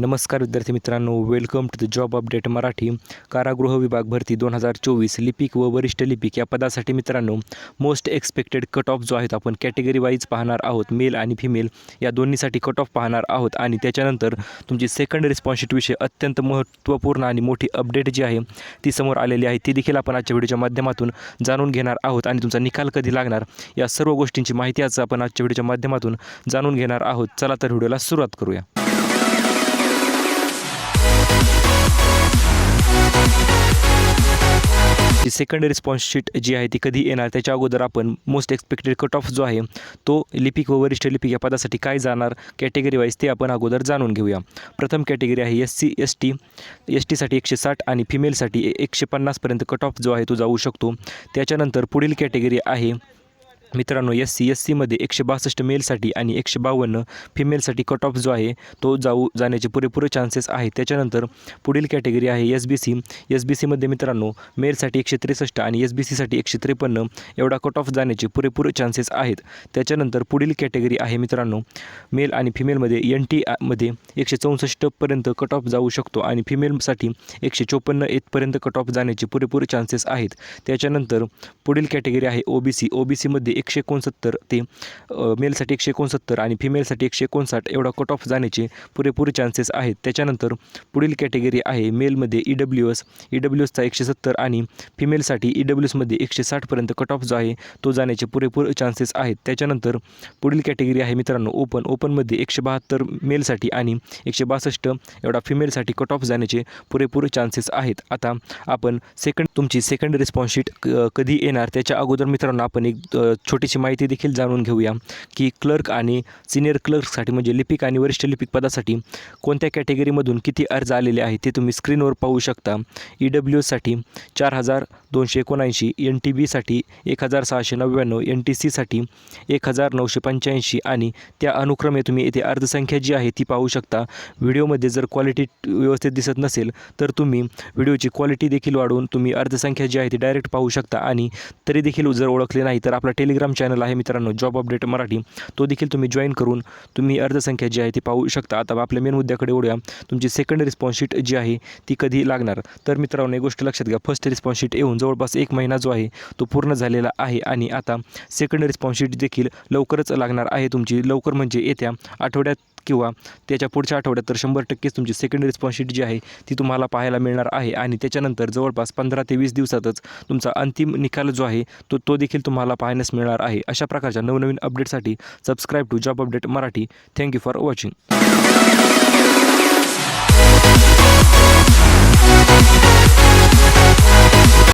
नमस्कार विद्यार्थी मित्रांनो welcome to the job update Marathi. कारागृह विभाग भरती दोन हजार चोवीस लिपिक व वरिष्ठ लिपिक या पदासाठी मित्रांनो मोस्ट एक्सपेक्टेड कट ऑफ जो आहेत आपण कॅटेगरी वाईज पाहणार आहोत मेल आणि फिमेल या दोन्हीसाठी कट ऑफ पाहणार आहोत. आणि त्याच्यानंतर तुमची सेकंड रिस्पॉन्सिट विषय अत्यंत महत्त्वपूर्ण आणि मोठी अपडेट जी आहे ती समोर आलेली आहे. ती देखील आपण आजच्या व्हिडिओच्या माध्यमातून जाणून घेणार आहोत आणि तुमचा निकाल कधी लागणार या सर्व गोष्टींची माहिती आज आपण आजच्या व्हिडिओच्या माध्यमातून जाणून घेणार आहोत. चला तर व्हिडिओला सुरुवात करूया. सेकंड रिस्पॉन्स शीट जी आहे ती कधी येणार? त्याच्या अगोदर आपण मोस्ट एक्सपेक्टेड कट ऑफ जो आहे तो लिपिक व वरिष्ठ लिपिक या पदासाठी काय जाणार? कॅटेगरी वाईज ते आपण अगोदर जाणून घेऊया. प्रथम कॅटेगरी आहे S C S T S टीसाठी एकशे साठ आणि फिमेलसाठी एकशे पन्नासपर्यंत कट ऑफ जो आहे तो जाऊ शकतो. त्याच्यानंतर पुढील कॅटेगरी आहे मित्रांनो एस सी एस सीमध्ये एकशे बासष्ट मेलसाठी आणि एकशे बावन्न फिमेलसाठी कट ऑफ जो आहे तो जाऊ जाण्याचे पुरेपूर चान्सेस आहेत. त्याच्यानंतर पुढील कॅटेगरी आहे S B C S B सीमध्ये मित्रांनो मेलसाठी एकशे त्रेसष्ट आणि एस बी सीसाठी एकशे त्रेपन्न एवढा कट ऑफ जाण्याचे पुरेपूर चान्सेस आहेत. त्याच्यानंतर पुढील कॅटेगरी आहे मित्रांनो मेल आणि फिमेलमध्ये एन टी मध्ये एकशे चौसष्टपर्यंत कट ऑफ जाऊ शकतो आणि फिमेलसाठी एकशे चोपन्न इथपर्यंत कट ऑफ जाण्याचे पुरेपूर चान्सेस आहेत. त्याच्यानंतर पुढील कॅटेगरी आहे O B C O B सीमध्ये एकशे एकोणसत्तर ते मेलसाठी एकशे एकोणसत्तर आणि फिमेलसाठी एकशे एकोणसाठ एवढा कट ऑफ जाण्याचे पुरेपूर चान्सेस आहेत. त्याच्यानंतर पुढील कॅटेगरी आहे मेलमध्ये E W S E W एसचा एकशे सत्तर आणि फिमेलसाठी ई डब्ल्यू एसमध्ये एकशे साठपर्यंत कट ऑफ जो आहे तो जाण्याचे पुरेपूर चान्सेस आहेत. त्याच्यानंतर पुढील कॅटेगरी आहे मित्रांनो ओपन ओपनमध्ये एकशे बहात्तर मेलसाठी आणि एकशे बासष्ट एवढा फिमेलसाठी कट ऑफ जाण्याचे पुरेपूर चान्सेस आहेत. आता आपण सेकंड तुमची सेकंड रिस्पॉन्स शीट कधी येणार? त्याच्या अगोदर मित्रांनो आपण एक छोटीशी माहिती देखील जाणून घेऊया की क्लर्क आणि सिनियर क्लर्कसाठी म्हणजे लिपिक आणि वरिष्ठ लिपिक पदासाठी कोणत्या कॅटेगरीमधून किती अर्ज आलेले आहेत ते तुम्ही स्क्रीनवर पाहू शकता. ई डब्ल्यू एससाठी चार हजार दोनशे एकोणऐंशी एन टी बीसाठी एक हजार सहाशे नव्याण्णव एन टी सीसाठी एक हजार नऊशे पंच्याऐंशी आणि त्या अनुक्रमे तुम्ही येथे अर्जसंख्या जी आहे ती पाहू शकता. व्हिडिओमध्ये जर क्वालिटी व्यवस्थित दिसत नसेल तर तुम्ही व्हिडिओची क्वालिटी देखील वाढवून तुम्ही अर्जसंख्या जी आहे ती डायरेक्ट पाहू शकता आणि तरी देखील जर ओळखले नाही तर आपला टेलिग्राम चॅनल आहे मित्रांनो जॉब अपडेट मराठी. तो देखील तुम्ही जॉईन करून तुम्ही अर्धसंख्या जी आहे ती पाहू शकता. आता आपल्या मेन मुद्द्याकडे ओढूया तुमची सेकंड रिस्पॉन्सशीट जी आहे ती कधी लागणार? तर मित्रांनो एक गोष्ट लक्षात घ्या. फर्स्ट रिस्पॉन्सशीट येऊन जवळपास एक महिना जो आहे तो पूर्ण झालेला आहे. आणि आता सेकंड रिस्पॉन्सशीट देखील लवकरच लागणार आहे तुमची. लवकर म्हणजे येत्या आठवड्यात किंवा त्याच्या पुढच्या आठवड्यात तर शंभर टक्केच तुमची सेकंड रिस्पॉन्सिटी जी आहे ती तुम्हाला पाहायला मिळणार आहे. आणि त्याच्यानंतर जवळपास पंधरा ते वीस दिवसातच तुमचा अंतिम निकाल जो आहे तो तो देखील तुम्हाला पाहण्यास मिळणार आहे. अशा प्रकारच्या नवनवीन अपडेटसाठी subscribe to job update Marathi. Thank you for watching